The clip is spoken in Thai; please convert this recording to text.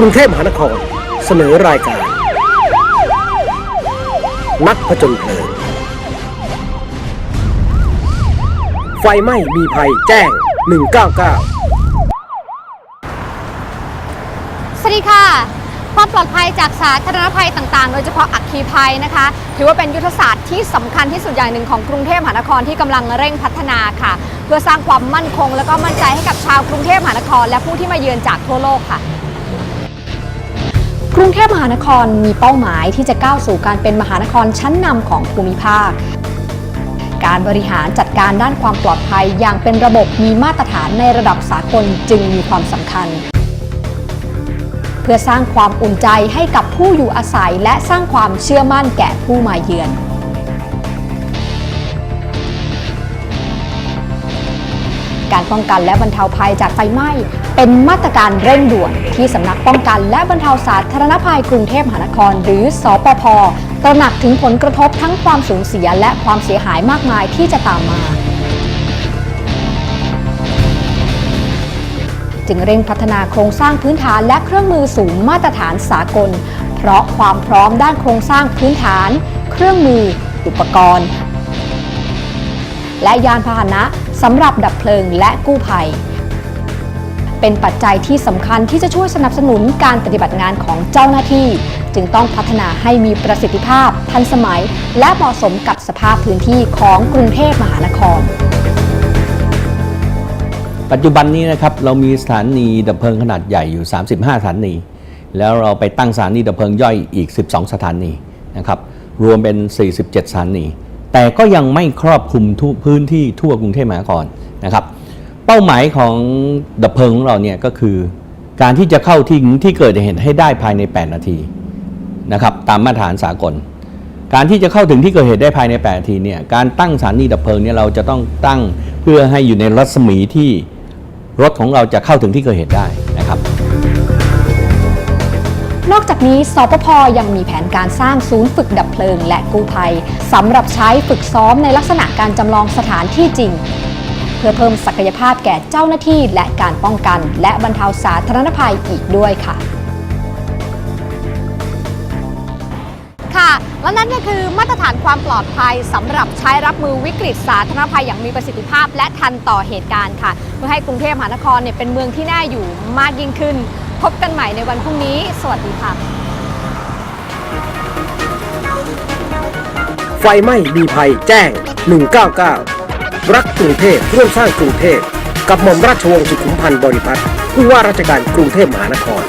กรุงเทพมหานคร เสนอรายการ นักผจญเพลิง ไฟไหม้มีภัยแจ้ง 199 สวัสดีค่ะ ความปลอดภัยจากสาธารณภัยต่างๆ โดยเฉพาะอัคคีภัยนะคะ ถือว่าเป็นยุทธศาสตร์ที่สำคัญที่สุดอย่างหนึ่งของกรุงเทพมหานครที่กำลังเร่งพัฒนาค่ะ เพื่อสร้างความมั่นคง และก็มั่นใจให้กับชาวกรุงเทพมหานคร และผู้ที่มาเยือนจากทั่วโลกค่ะ กรุงเทพมหานครมีเป้าหมายที่จะก้าวสู่การเป็นมหานครชั้นนำของภูมิภาค การบริหารจัดการด้านความปลอดภัยอย่างเป็นระบบมีมาตรฐานในระดับสากลจึงมีความสำคัญ เพื่อสร้างความอุ่นใจให้กับผู้อยู่อาศัยและสร้างความเชื่อมั่นแก่ผู้มาเยือน ป้องกันและบรรเทาภัยจากไฟไหม้ เป็นมาตรการเร่งด่วน ที่สำนักป้องกันและบรรเทาสาธารณภัยกรุงเทพมหานคร หรือสอปพตระหนักถึงผลกระทบทั้งความสูญเสียและความเสียหายมากมายที่จะตามมา จึงเร่งพัฒนาโครงสร้างพื้นฐานและเครื่องมือสูงมาตรฐานสากล เพราะความพร้อมด้านโครงสร้างพื้นฐาน เครื่องมือ อุปกรณ์ และยานพาหนะ สำหรับดับเพลิงและกู้ภัย เป็นปัจจัยที่สำคัญที่จะช่วยสนับสนุนการปฏิบัติงานของเจ้าหน้าที่ จึงต้องพัฒนาให้มีประสิทธิภาพ ทันสมัย และเหมาะสมกับสภาพพื้นที่ของกรุงเทพมหานคร ปัจจุบันนี้นะครับเรามีสถานีดับเพลิงขนาดใหญ่อยู่ 35 สถานี แล้วเราไปตั้งสถานีดับเพลิงย่อยอีก 12 สถานีนะครับรวมเป็น 47 สถานี แต่ก็ยังไม่ครอบคลุมทุกพื้นที่ทั่วกรุงเทพมหานครนะครับ เป้าหมายของดับเพลิงของเราเนี่ยก็คือ การที่จะเข้าที่ที่เกิดเหตุให้ได้ภายใน 8 นาทีนะครับตามมาตรฐานสากล การที่จะเข้าถึงที่เกิดเหตุได้ภายใน 8 นาทีเนี่ยการตั้งสถานีดับเพลิงเนี่ยเราจะต้องตั้งเพื่อให้อยู่ในรัศมีที่รถของเราจะเข้าถึงที่เกิดเหตุได้ นอกจากนี้สปพยังมีแผนการสร้างศูนย์ฝึกดับเพลิง และกู้ภัยสำหรับใช้ฝึกซ้อมในลักษณะการจำลองสถานที่จริง เพื่อเพิ่มศักยภาพแก่เจ้าหน้าที่และการป้องกัน และบรรเทาสาธารณภัยอีกด้วยค่ะค่ะและนั่นก็คือมาตรฐานความปลอดภัยสำหรับใช้รับมือวิกฤตสาธารณภัยอย่างมีประสิทธิภาพ และทันต่อเหตุการณ์ค่ะ เพื่อให้กรุงเทพมหานครเนี่ยเป็นเมืองที่น่าอยู่มากยิ่งขึ้น พบกันใหม่ในวันพรุ่งนี้ สวัสดีค่ะ ไฟไหม้มีภัยแจ้ง 199 รักกรุงเทพร่วมสร้างกรุงเทพกับหม่อมราชวงศ์สุขุมพันธ์บริพัตรผู้ว่าราชการกรุงเทพมหานคร